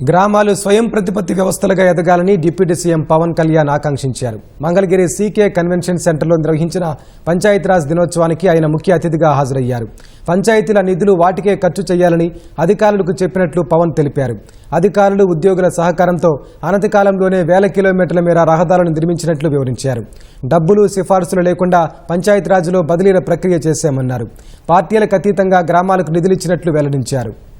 గ్రామాలు స్వయం ప్రతిపత్తి వ్యవస్థలుగా ఎదగాలని డిప్యూటీ సీఎం పవన్ కళ్యాణ్ ఆకాంక్షించారు. మంగళగిరి సీకే కన్వెన్షన్ సెంటర్లో నిర్వహించిన పంచాయతీరాజ్ దినోత్సవానికి ఆయన ముఖ్య అతిథిగా హాజరయ్యారు. పంచాయతీల నిధులు వాటికే ఖర్చు చేయాలని అధికారులకు చెప్పినట్లు పవన్ తెలిపారు. అధికారులు ఉద్యోగుల సహకారంతో అనతి కాలంలోనే వేల కిలోమీటర్ల మేర రహదారులను నిర్మించినట్లు వివరించారు. డబ్బులు సిఫార్సులు లేకుండా పంచాయతీరాజ్లో బదిలీల ప్రక్రియ చేశామన్నారు. పార్టీలకు అతీతంగా గ్రామాలకు నిధులిచ్చినట్లు వెల్లడించారు.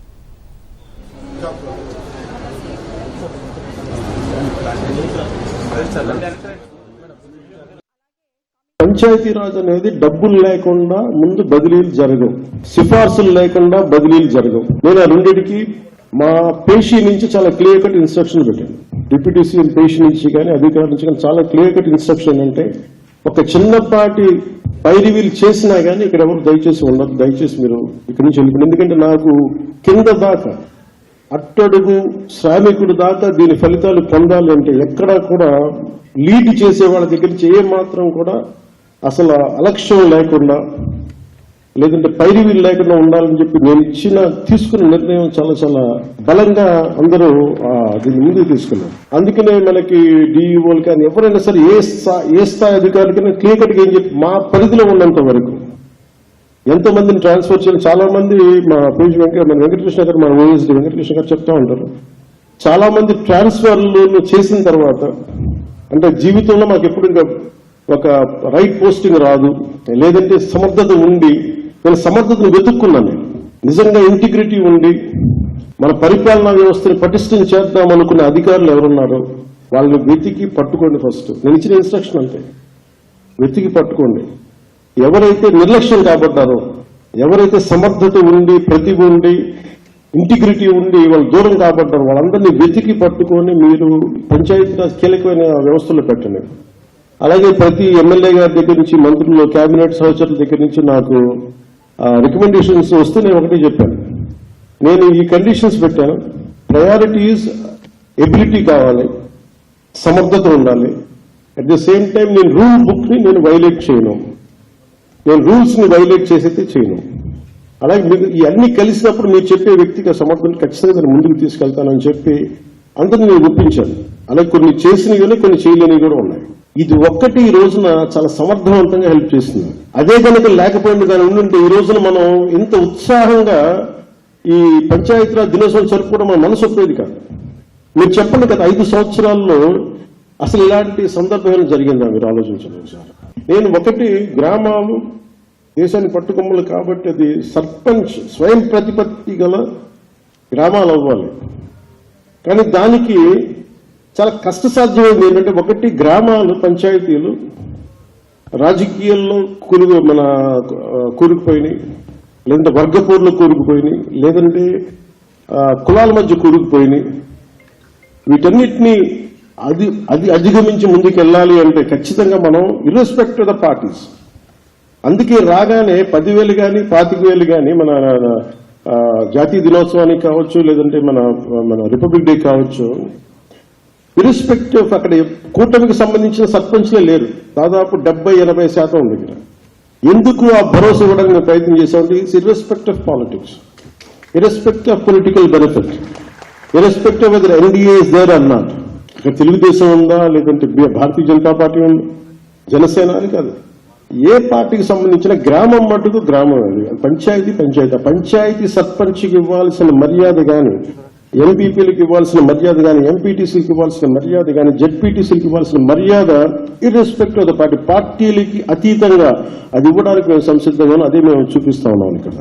పంచాయతీరాజ్ అనేది డబ్బులు లేకుండా ముందు బదిలీలు జరగవు. సిఫార్సులు లేకుండా బదిలీలు జరగవు. నేను ఆ రెండింటికి మా పేషీ నుంచి చాలా క్లియర్ కట్ ఇన్స్ట్రక్షన్ పెట్టాను. డిప్యూటీ సీఎం పేషీ నుంచి కానీ అధికారుల నుంచి కానీ చాలా క్లియర్ కట్ ఇన్స్ట్రక్షన్ అంటే ఒక చిన్నపాటి పైరివీలు చేసినా కానీ ఇక్కడ ఎవరు దయచేసి ఉండదు దయచేసి మీరు ఇక్కడ నుంచి వెళ్ళిపోండి. ఎందుకంటే నాకు కింద దాకా అట్టడుగు శ్రామికుడు దాకా దీని ఫలితాలు పొందాలి అంటే ఎక్కడా కూడా లీడ్ చేసే వాళ్ళ దగ్గర నుంచి మాత్రం కూడా అసలు అలక్ష్యం లేకుండా లేదంటే పైరివీలు లేకుండా ఉండాలని చెప్పి నేను ఇచ్చిన తీసుకున్న నిర్ణయం చాలా చాలా బలంగా అందరూ ఆ, దీన్ని ముందుకు తీసుకున్నారు. అందుకనే మనకి డిఈఓలు కానీ ఎవరైనా సరే ఏ ఏ స్థాయి అధికారులకైనా క్లియర్ కట్గా ఏం చెప్పి మా పరిధిలో ఉన్నంత వరకు ఎంతో మందిని ట్రాన్స్ఫర్ చేయాలి. చాలా మంది మా పేజ్ వెంకట మన వెంకటకృష్ణ గారు మన ఓఎస్డి వెంకటకృష్ణ గారు చెప్తా ఉంటారు. చాలా మంది ట్రాన్స్ఫర్లు చేసిన తర్వాత అంటే జీవితంలో మాకు ఎప్పుడు ఇంకా ఒక రైట్ పోస్టింగ్ రాదు. లేదంటే సమర్థత ఉండి నేను సమర్థతను వెతుక్కున్నాను నేను. నిజంగా ఇంటిగ్రిటీ ఉండి మన పరిపాలనా వ్యవస్థని పటిష్టం చేద్దాం అనుకునే అధికారులు ఎవరున్నారో వాళ్ళని వెతికి పట్టుకోండి ఫస్ట్. నేను ఇచ్చిన ఇన్స్ట్రక్షన్ అంతే. వెతికి పట్టుకోండి. ఎవరైతే నిర్లక్ష్యం కాబడ్డారో ఎవరైతే సమర్థత ఉండి ప్రతిభ ఉండి ఇంటిగ్రిటీ ఉండి వాళ్ళు దూరం కాబడ్డారు వాళ్ళందరినీ వెతికి పట్టుకొని మీరు పంచాయతీరాజ్ కీలకమైన వ్యవస్థలు పెట్టండి. అలాగే ప్రతి ఎమ్మెల్యే గారి దగ్గర నుంచి మంత్రులు కేబినెట్ సహచరుల దగ్గర నుంచి నాకు రికమెండేషన్స్ వస్తే నేను ఒకటే చెప్పాను. నేను ఈ కండిషన్స్ పెట్టాను. ప్రయారిటీస్ ఎబిలిటీ కావాలి సమర్థత ఉండాలి. అట్ ద సేమ్ టైం నేను రూల్ బుక్ని నేను వైలేట్ చేయను. నేను రూల్స్ని వైలేట్ చేసైతే చేయను. అలాగే మీకు ఇవన్నీ కలిసినప్పుడు మీరు చెప్పే వ్యక్తికి ఆ సమర్థన ఖచ్చితంగా నేను ముందుకు తీసుకెళ్తానని చెప్పి అందరిని నేను ఒప్పించాను. అలాగే కొన్ని చేసినవి కొన్ని చేయలేనివి కూడా ఉన్నాయి. ఇది ఒక్కటి ఈ రోజున చాలా సమర్థవంతంగా హెల్ప్ చేస్తుంది అదే కనుక లేకపోయింది కానీ ఉండుంటే ఈ రోజున మనం ఇంత ఉత్సాహంగా ఈ పంచాయతీరాజ్ దినోత్సవం జరుపుకోవడం మన మనసు ఒప్పేది కాదు. మీరు చెప్పండి కదా ఐదు సంవత్సరాల్లో అసలు ఇలాంటి సందర్భం జరిగిందా మీరు ఆలోచించండి సార్ నేను ఒకటి గ్రామాలు దేశాన్ని పట్టుకొమ్మలు కాబట్టి అది సర్పంచ్ స్వయం ప్రతిపత్తి గల గ్రామాలు అవ్వాలి. కానీ దానికి చాలా కష్టసాధ్యమైంది ఏంటంటే ఒకటి గ్రామాలు పంచాయతీలు రాజకీయాల్లో కూరుగు మన కూరుకుపోయినాయి లేదంటే వర్గపోర్లో కూరుకుపోయినాయి లేదంటే కులాల మధ్య కూరుకుపోయినాయి. వీటన్నిటినీ అది అది అధిగమించి ముందుకు వెళ్ళాలి అంటే ఖచ్చితంగా మనం ఇర్రెస్పెక్ట్ ద పార్టీస్ అందుకే రాగానే పదివేలు కానీ పాతిక వేలు కానీ మన జాతీయ దినోత్సవానికి కావచ్చు లేదంటే మన మన రిపబ్లిక్ డే కావచ్చు ఇర్రెస్పెక్టివ్ అక్కడ కూటమికి సంబంధించిన సర్పంచ్లే లేరు. దాదాపు డెబ్బై ఎనభై శాతం దగ్గర. ఎందుకు ఆ భరోసా ఇవ్వడానికి ప్రయత్నం చేసామంటే it's irrespective of politics irrespective of political benefit irrespective of whether NDA is there or not ఇక్కడ తెలుగుదేశం ఉందా లేదంటే భారతీయ జనతా పార్టీ ఉందా? జనసేన అని కాదు. ఏ పార్టీకి సంబంధించిన గ్రామం మటుకు గ్రామం అది. పంచాయతీ పంచాయతీ. పంచాయతీ సర్పంచ్కి ఇవ్వాల్సిన మర్యాద గాని ఎంపీపీలకు ఇవ్వాల్సిన మర్యాద గాని ఎంపీటీసీలకు ఇవ్వాల్సిన మర్యాద గాని జెడ్పీటీసీకి ఇవ్వాల్సిన మర్యాద ఇర్రెస్పెక్ట్ ఆఫ్ ద పార్టీ పార్టీలకి అతీతంగా అది ఇవ్వడానికి మేము సంసిద్ధంగా అదే మేము చూపిస్తా ఉన్నాం ఇక్కడ.